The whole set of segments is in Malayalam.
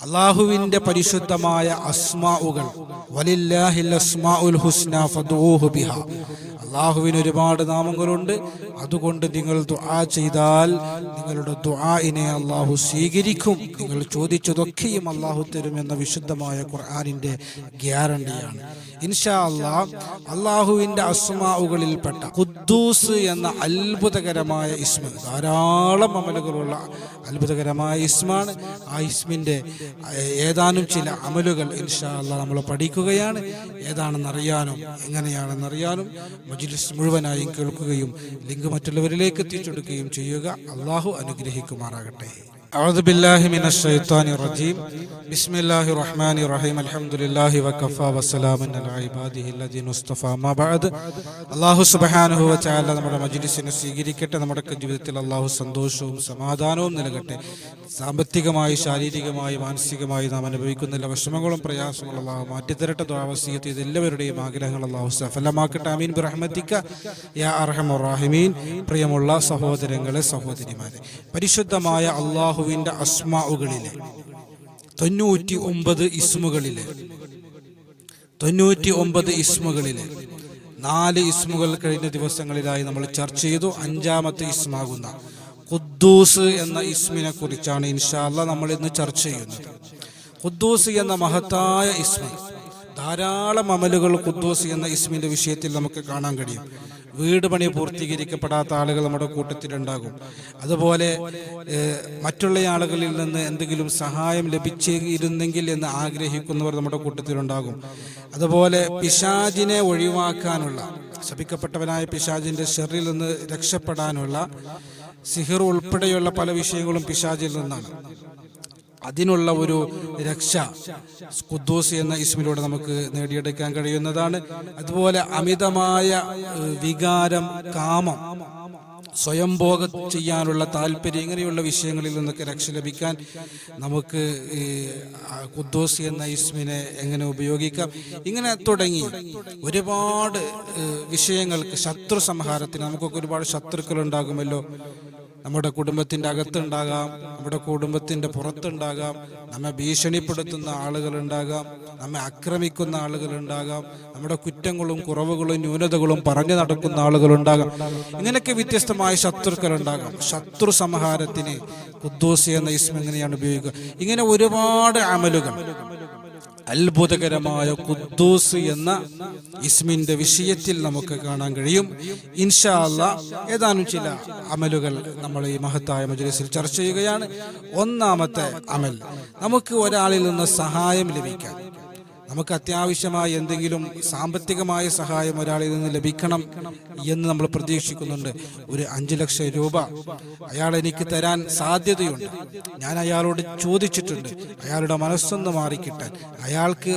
അള്ളാഹുവിന്റെ പരിശുദ്ധമായ അസ്മാഉകൾ വലില്ലാഹിൽ അസ്മാഉൽ ഹുസ്ന ഫദൂഹു ബിഹ. അള്ളാഹുവിന് ഒരുപാട് നാമങ്ങളുണ്ട്. അതുകൊണ്ട് നിങ്ങൾ ദുആ ചെയ്താൽ നിങ്ങളുടെ ദുആഇനെ അള്ളാഹു സ്വീകരിക്കും. നിങ്ങൾ ചോദിച്ചതൊക്കെയും അള്ളാഹു തരും എന്ന വിശുദ്ധമായ ഖുർആനിന്റെ ഗ്യാരണ്ടിയാണ്. ഇൻഷാ അള്ളാഹ് അള്ളാഹുവിന്റെ അസ്മാഉകളിൽപ്പെട്ട ഖുദ്ദൂസ് എന്ന അത്ഭുതകരമായ ഇസ്മ ധാരാളം അമലുകളുള്ള അത്ഭുതകരമായ ഇസ്മാണ്. ആ ഇസ്മിന്റെ ഏതാനും ചില അമലുകൾ ഇൻഷാ അള്ളാഹ് നമ്മൾ പഠിക്കുകയാണ്. ഏതാണെന്ന് അറിയാനും എങ്ങനെയാണെന്നറിയാനും മജ്ലിസ് മുഴുവനായും കേൾക്കുകയും ലിങ്ക് മറ്റുള്ളവരിലേക്ക് എത്തിച്ചെടുക്കുകയും ചെയ്യുക. അള്ളാഹു അനുഗ്രഹിക്കുമാറാകട്ടെ. أعوذ بالله من الشيطان الرجيم بسم الله الرحمن الرحيم الحمد لله وكفى وسلام على عباده الذين اصطفى ما بعد അള്ളാഹു സുബ്ഹാനഹു വതആല നമ്മുടെ മജ്ലിസിനെ സ്വീകരിക്കട്ടെ നമ്മുടെ ജീവിതത്തിൽ അള്ളാഹു സന്തോഷവും സമാധാനവും നൽകട്ടെ സാമ്പത്തികമായി ശാരീരികമായി മാനസികമായി നാം അനുഭവിക്കുന്ന എല്ലാ വിഷമങ്ങളും പ്രയാസങ്ങളും അള്ളാഹു മാറ്റിത്തരട്ടെ ദ്വാവസീയത്ത് ഇത് എല്ലാവരുടെയും ആഗ്രഹങ്ങൾ അള്ളാഹു സഫലമാക്കട്ടെ അമീൻ ബിറഹ്മത്തിക്ക യാ അർഹമുറാഹിമീൻ പ്രിയമുള്ള സഹോദരങ്ങളെ സഹോദരിമാരെ പരിശുദ്ധമായ അള്ളാഹുവിന്റെ അസ്മാവുകളിലെ തൊണ്ണൂറ്റി ഒമ്പത് ഇസ്മുകളിലെ തൊണ്ണൂറ്റി ഒമ്പത് ഇസ്മുകളിലെ നാല് ഇസ്മുകൾ കഴിഞ്ഞ ദിവസങ്ങളിലായി നമ്മൾ ചർച്ച ചെയ്തു. അഞ്ചാമത്തെ ഇസ്മാകുന്ന ഖുദ്ദൂസ് എന്ന ഇസ്മിനെ കുറിച്ചാണ് ഇൻഷാല്ല നമ്മൾ ഇന്ന് ചർച്ച ചെയ്യുന്നത്. ഖുദ്ദൂസ് എന്ന മഹത്തായ ഇസ്മ. ധാരാളം അമലുകൾ ഖുദ്ദൂസ് എന്ന ഇസ്മിന്റെ വിഷയത്തിൽ നമുക്ക് കാണാൻ കഴിയും. വീട് പണി പൂർത്തീകരിക്കപ്പെടാത്ത ആളുകൾ നമ്മുടെ കൂട്ടത്തിലുണ്ടാകും. അതുപോലെ മറ്റുള്ള ആളുകളിൽ നിന്ന് എന്തെങ്കിലും സഹായം ലഭിച്ചിരുന്നെങ്കിൽ എന്ന് ആഗ്രഹിക്കുന്നവർ നമ്മുടെ കൂട്ടത്തിലുണ്ടാകും. അതുപോലെ പിശാജിനെ ഒഴിവാക്കാനുള്ള ശപിക്കപ്പെട്ടവനായ പിശാജിന്റെ ഷെറിൽ നിന്ന് രക്ഷപ്പെടാനുള്ള സിഹിർ ഉൾപ്പെടെയുള്ള പല വിഷയങ്ങളും പിശാജിൽ നിന്നാണ്. അതിനുള്ള ഒരു രക്ഷ കുദ്ദൂസ് എന്ന ഇസ്മിലൂടെ നമുക്ക് നേടിയെടുക്കാൻ കഴിയുന്നതാണ്. അതുപോലെ അമിതമായ വികാരം കാമം സ്വയംഭോഗം ചെയ്യാനുള്ള താല്പര്യം ഇങ്ങനെയുള്ള വിഷയങ്ങളിൽ നിന്നൊക്കെ രക്ഷ ലഭിക്കാൻ നമുക്ക് ഈ ആ ഖുദ്ദൂസ് എന്ന ഇസ്മിനെ എങ്ങനെ ഉപയോഗിക്കാം? ഇങ്ങനെ തുടങ്ങി ഒരുപാട് വിഷയങ്ങൾക്ക് ശത്രു സംഹാരത്തിന് നമുക്കൊക്കെ ഒരുപാട് ശത്രുക്കൾ ഉണ്ടാകുമല്ലോ. നമ്മുടെ കുടുംബത്തിന്റെ അകത്തുണ്ടാകാം നമ്മുടെ കുടുംബത്തിന്റെ പുറത്തുണ്ടാകാം നമ്മെ ഭീഷണിപ്പെടുത്തുന്ന ആളുകളുണ്ടാകാം നമ്മെ ആക്രമിക്കുന്ന ആളുകളുണ്ടാകാം നമ്മുടെ കുറ്റങ്ങളും കുറവുകളും ന്യൂനതകളും പറഞ്ഞു നടക്കുന്ന ആളുകളുണ്ടാകാം. ഇങ്ങനെയൊക്കെ വ്യത്യസ്തമായ ശത്രുക്കൾ ഉണ്ടാകാം ശത്രു സംഹാരത്തിന് കുദ്ദൂസി എന്ന ഇസ്മ എങ്ങനെയാണ് ഉപയോഗിക്കുക? ഇങ്ങനെ ഒരുപാട് അമലുകൾ. അത്ഭുതകരമായ കുദ്ദൂസ് എന്ന ഇസ്മിന്റെ വിഷയത്തിൽ നമുക്ക് കാണാൻ കഴിയും. ഇൻഷാ അല്ല ഏതാനും ചില അമലുകൾ നമ്മൾ ഈ മഹത്തായ മജ്ലിസിൽ ചർച്ച ചെയ്യുകയാണ്. ഒന്നാമത്തെ അമൽ നമുക്ക് ഒരാളിൽ നിന്ന് സഹായം ലഭിക്കാൻ. നമുക്ക് അത്യാവശ്യമായ എന്തെങ്കിലും സാമ്പത്തികമായ സഹായം ഒരാളിൽ നിന്ന് ലഭിക്കണം എന്ന് നമ്മൾ പ്രതീക്ഷിക്കുന്നുണ്ട്. ഒരു അഞ്ചു ലക്ഷം രൂപ അയാൾ എനിക്ക് തരാൻ സാധ്യതയുണ്ട്. ഞാൻ അയാളോട് ചോദിച്ചിട്ടുണ്ട്. അയാളുടെ മനസ്സൊന്ന് മാറിക്കിട്ടാൻ. അയാൾക്ക്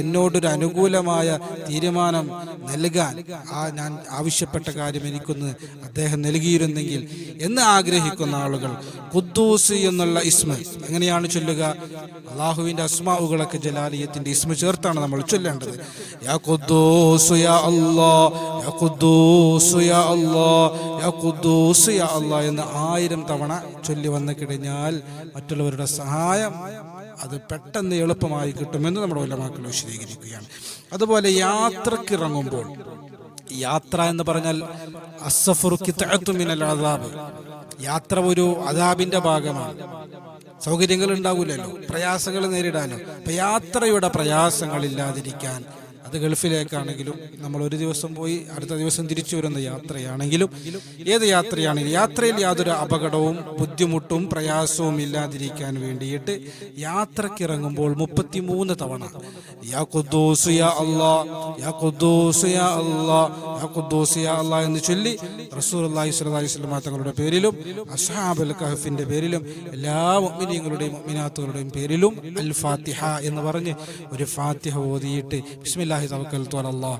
എന്നോടൊരു അനുകൂലമായ തീരുമാനം നൽകാൻ ആ ഞാൻ ആവശ്യപ്പെട്ട കാര്യം എനിക്കൊന്ന് അദ്ദേഹം നൽകിയിരുന്നെങ്കിൽ എന്ന് ആഗ്രഹിക്കുന്ന ആളുകൾ കുദ്ദൂസ് എന്നുള്ള ഇസ്മ എങ്ങനെയാണ് ചൊല്ലുക? അള്ളാഹുവിന്റെ അസ്മാവുകളൊക്കെ ജലാലിയത്തിന്റെ ഇസ്മ ചേർത്താണ് നമ്മൾ ചൊല്ലേണ്ടത്. എന്ന് ആയിരം തവണ ചൊല്ലി വന്നു കഴിഞ്ഞാൽ മറ്റുള്ളവരുടെ സഹായം അത് പെട്ടെന്ന് എളുപ്പമായി കിട്ടുമെന്ന് നമ്മുടെ ഉലമാക്കൾ വിശദീകരിക്കുകയാണ്. അതുപോലെ യാത്രക്കിറങ്ങുമ്പോൾ യാത്ര എന്ന് പറഞ്ഞാൽ അസഫുർ തകത്തുമിനൽ മിനൽ അദാബ്. യാത്ര ഒരു അദാബിന്റെ ഭാഗമാണ്. സൗകര്യങ്ങൾ ഉണ്ടാവില്ലല്ലോ പ്രയാസങ്ങൾ നേരിടാനോ. അപ്പൊ യാത്രയുടെ പ്രയാസങ്ങൾ ഇല്ലാതിരിക്കാൻ അത് ഗൾഫിലേക്കാണെങ്കിലും നമ്മൾ ഒരു ദിവസം പോയി അടുത്ത ദിവസം തിരിച്ചു വരുന്ന യാത്രയാണെങ്കിലും ഏത് യാത്രയാണെങ്കിലും യാത്രയിൽ യാതൊരു അപകടവും ബുദ്ധിമുട്ടും പ്രയാസവും ഇല്ലാതിരിക്കാൻ വേണ്ടിയിട്ട് യാത്രക്കിറങ്ങുമ്പോൾ മുപ്പത്തിമൂന്ന് തവണ യാ യാ യാ യാ യാ യാ എന്ന് ചൊല്ലി അലൈഹി വസല്ലം തങ്ങളുടെ പേരിലും അസ്ഹാബുൽ കഹഫിന്റെ പേരിലും എല്ലാ മുഅ്മിനീങ്ങളുടെയും മുഅ്മിനാത്തുകളുടെയും പേരിലും അൽ ഫാത്തിഹ എന്ന് പറഞ്ഞ് ഒരു ഫാത്തിഹ ഓതിയിട്ട് ബിസ്മില്ലാഹി അലല്ലാ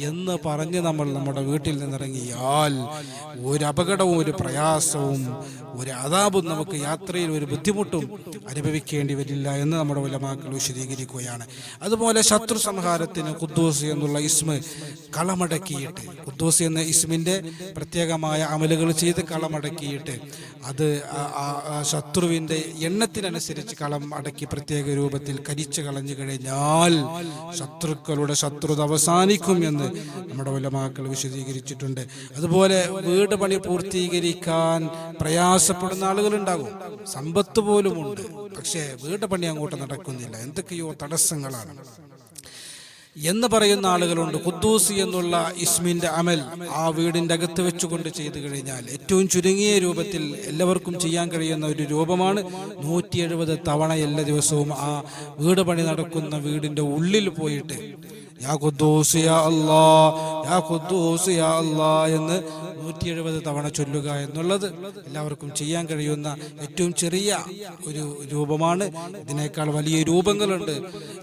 എന്ന് പറഞ്ഞ് നമ്മൾ നമ്മുടെ വീട്ടിൽ നിന്നിറങ്ങിയാൽ ഒരു അപകടവും ഒരു പ്രയാസവും ഒരു അതാപും നമുക്ക് യാത്രയിൽ ഒരു ബുദ്ധിമുട്ടും അനുഭവിക്കേണ്ടി വരില്ല എന്ന് നമ്മുടെ ഉലമാക്കൾ വിശദീകരിക്കുകയാണ്. അതുപോലെ ശത്രു സംഹാരത്തിന് കുദ്ദൂസ് എന്നുള്ള ഇസ്മ കളമടക്കിയിട്ട് കുദ്ദൂസ് എന്ന ഇസ്മിന്റെ പ്രത്യേകമായ അമലുകൾ ചെയ്ത് കളമടക്കിയിട്ട് അത് ശത്രുവിന്റെ എണ്ണത്തിനനുസരിച്ച് കളം അടക്കി പ്രത്യേക രൂപത്തിൽ കരിച്ചു കളഞ്ഞു കഴിഞ്ഞാൽ ശത്രുക്കളുടെ ശത്രുത അവസാനിക്കും എന്ന് നമ്മുടെ ഉലമാക്കൾ വിശദീകരിച്ചിട്ടുണ്ട്. അതുപോലെ വീട് പണി പൂർത്തീകരിക്കാൻ പ്രയാസപ്പെടുന്ന ആളുകളുണ്ടാകും. സമ്പത്ത് പോലുമുണ്ട്. പക്ഷേ വീട് പണി അങ്ങോട്ട് നടക്കുന്നില്ല. എന്തൊക്കെയോ തടസ്സങ്ങളാണ്. എന്ന് പറയുന്ന ആളുകളുണ്ട്. ഖുദ്ദൂസ് എന്നുള്ള ഇസ്മിന്റെ അമൽ ആ വീടിന്റെ അകത്ത് വെച്ചുകൊണ്ട് ചെയ്തു കഴിഞ്ഞാൽ ഏറ്റവും ചുരുങ്ങിയ രൂപത്തിൽ എല്ലാവർക്കും ചെയ്യാൻ കഴിയുന്ന ഒരു രൂപമാണ് നൂറ്റി എഴുപത് തവണ എല്ലാ ദിവസവും ആ വീട് പണി നടക്കുന്ന വീടിന്റെ ഉള്ളിൽ പോയിട്ട് യാ ഖുദ്ദൂസ് യാ യാ ഖുദ്ദൂസ് യാ എന്ന് നൂറ്റി എഴുപത് തവണ ചൊല്ലുക എന്നുള്ളത് എല്ലാവർക്കും ചെയ്യാൻ കഴിയുന്ന ഏറ്റവും ചെറിയ ഒരു രൂപമാണ്. ഇതിനേക്കാൾ വലിയ രൂപങ്ങളുണ്ട്.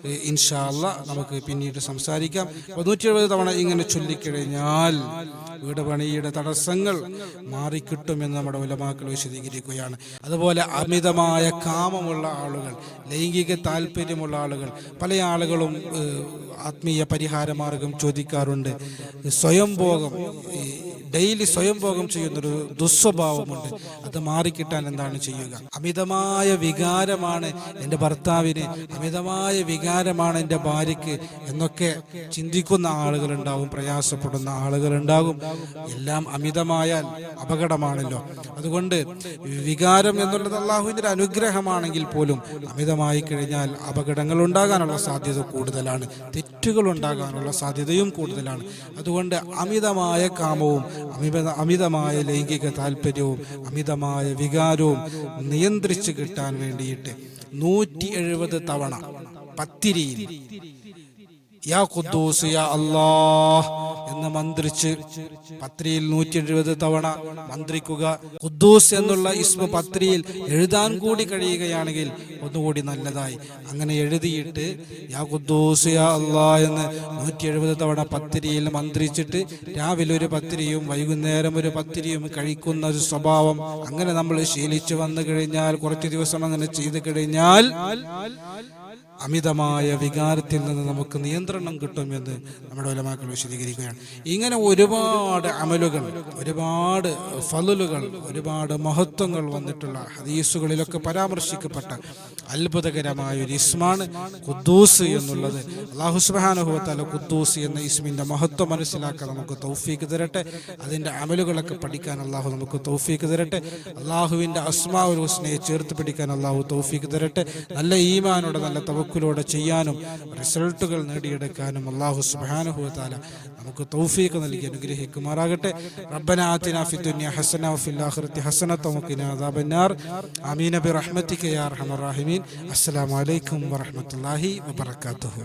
ഇൻഷാ അല്ല നമുക്ക് പിന്നീട് സംസാരിക്കാം. നൂറ്റി എഴുപത് തവണ ഇങ്ങനെ ചൊല്ലിക്കഴിഞ്ഞാൽ വീട് പണിയുടെ തടസ്സങ്ങൾ മാറിക്കിട്ടുമെന്ന് നമ്മുടെ ഉലമാക്കൾ വിശദീകരിക്കുകയാണ്. അതുപോലെ അമിതമായ കാമമുള്ള ആളുകൾ ലൈംഗിക താല്പര്യമുള്ള ആളുകൾ പല ആളുകളും ആത്മീയ പരിഹാരമാർഗം ചോദിക്കാറുണ്ട്. സ്വയംഭോഗം ഡെയിലി സ്വയംഭോഗം ചെയ്യുന്നൊരു ദുസ്വഭാവമുണ്ട്. അത് മാറിക്കിട്ടാൻ എന്താണ് ചെയ്യുക? അമിതമായ വികാരമാണ് എന്റെ ഭർത്താവിന് അമിതമായ വികാരമാണ് എന്റെ ഭാര്യയ്ക്ക് എന്നൊക്കെ ചിന്തിക്കുന്ന ആളുകളുണ്ടാവും പ്രയാസപ്പെടുന്ന ആളുകളുണ്ടാകും. എല്ലാം അമിതമായാൽ അപകടമാണല്ലോ. അതുകൊണ്ട് വികാരം എന്നുള്ളത് അള്ളാഹുവിന്റെ അനുഗ്രഹമാണെങ്കിൽ പോലും അമിതമായി കഴിഞ്ഞാൽ അപകടങ്ങൾ ഉണ്ടാകാനുള്ള സാധ്യത കൂടുതലാണ്. തെറ്റുകൾ ഉണ്ടാകാനുള്ള സാധ്യതയും കൂടുതലാണ്. അതുകൊണ്ട് അമിതമായ കാമവും അമിത അമിതമായ ലൈംഗിക താല്പര്യവും അമിതമായ വികാരവും നിയന്ത്രിച്ചു കിട്ടാൻ വേണ്ടിയിട്ട് നൂറ്റി എഴുപത് തവണ പത്തിരിയിൽ യാ ഖുദ്ദൂസ് യാ അല്ലാഹ് എന്ന് മന്ത്രിച്ച് പത്രിയിൽ നൂറ്റി എഴുപത് തവണ മന്ത്രിക്കുക. ഖുദ്ദൂസ് എന്നുള്ള ഇസ്മ പത്രിയിൽ എഴുതാൻ കൂടി കഴിയുകയാണെങ്കിൽ ഒന്നുകൂടി നല്ലതായി. അങ്ങനെ എഴുതിയിട്ട് യാ ഖുദ്ദൂസ് യാ അല്ലാഹ് എന്ന് നൂറ്റി എഴുപത് തവണ പത്തിരിയിൽ മന്ത്രിച്ചിട്ട് രാവിലെ ഒരു പത്തിരിയും വൈകുന്നേരം ഒരു പത്തിരിയും കഴിക്കുന്ന ഒരു സ്വഭാവം അങ്ങനെ നമ്മൾ ശീലിച്ചു വന്നു കഴിഞ്ഞാൽ കുറച്ച് ദിവസം അങ്ങനെ ചെയ്തു കഴിഞ്ഞാൽ അമിതമായ വികാരത്തിൽ നിന്ന് നമുക്ക് നിയന്ത്രണം കിട്ടുമെന്ന് നമ്മുടെ ഉലമാക്കൾ വിശദീകരിക്കുകയാണ്. ഇങ്ങനെ ഒരുപാട് അമലുകൾ ഒരുപാട് ഫലലുകൾ ഒരുപാട് മഹത്വങ്ങൾ വന്നിട്ടുള്ള ഹദീസുകളിലൊക്കെ പരാമർശിക്കപ്പെട്ട അത്ഭുതകരമായ ഒരു ഇസ്മാണ് ഖുദ്ദൂസ് എന്നുള്ളത്. അള്ളാഹു സുബാനുഭവത്താല ഖുദ്ദൂസ് എന്ന ഇസ്മിന്റെ മഹത്വം മനസ്സിലാക്കാൻ നമുക്ക് തൗഫീക്ക് തരട്ടെ. അതിന്റെ അമലുകളൊക്കെ പഠിക്കാൻ അള്ളാഹു നമുക്ക് തൗഫീക്ക് തരട്ടെ. അള്ളാഹുവിന്റെ അസ്മാ ഉൽ ഹുസ്നയെ ചേർത്ത് പിടിക്കാൻ അള്ളാഹു തൗഫീക്ക് തരട്ടെ. നല്ല ഈമാനോടെ നല്ല തവക്കിലൂടെ ചെയ്യാനും റിസൾട്ടുകൾ നേടിയെടുക്കാനും അള്ളാഹു സുബാനുഹുത്താല നമുക്ക് തൗഫീഖ് നൽകി അനുഗ്രഹിക്കുമാറാകട്ടെ. റബ്ബന ആതിന ഫി ദുനിയ ഹസനത അദാബന്നാർ. ആമീൻ ബിറഹ്മതിക അർഹമർ റഹീമീൻ. അസ്സലാമു അലൈക്കും വറഹ്മത്തുള്ളാഹി വബറകാതുഹു.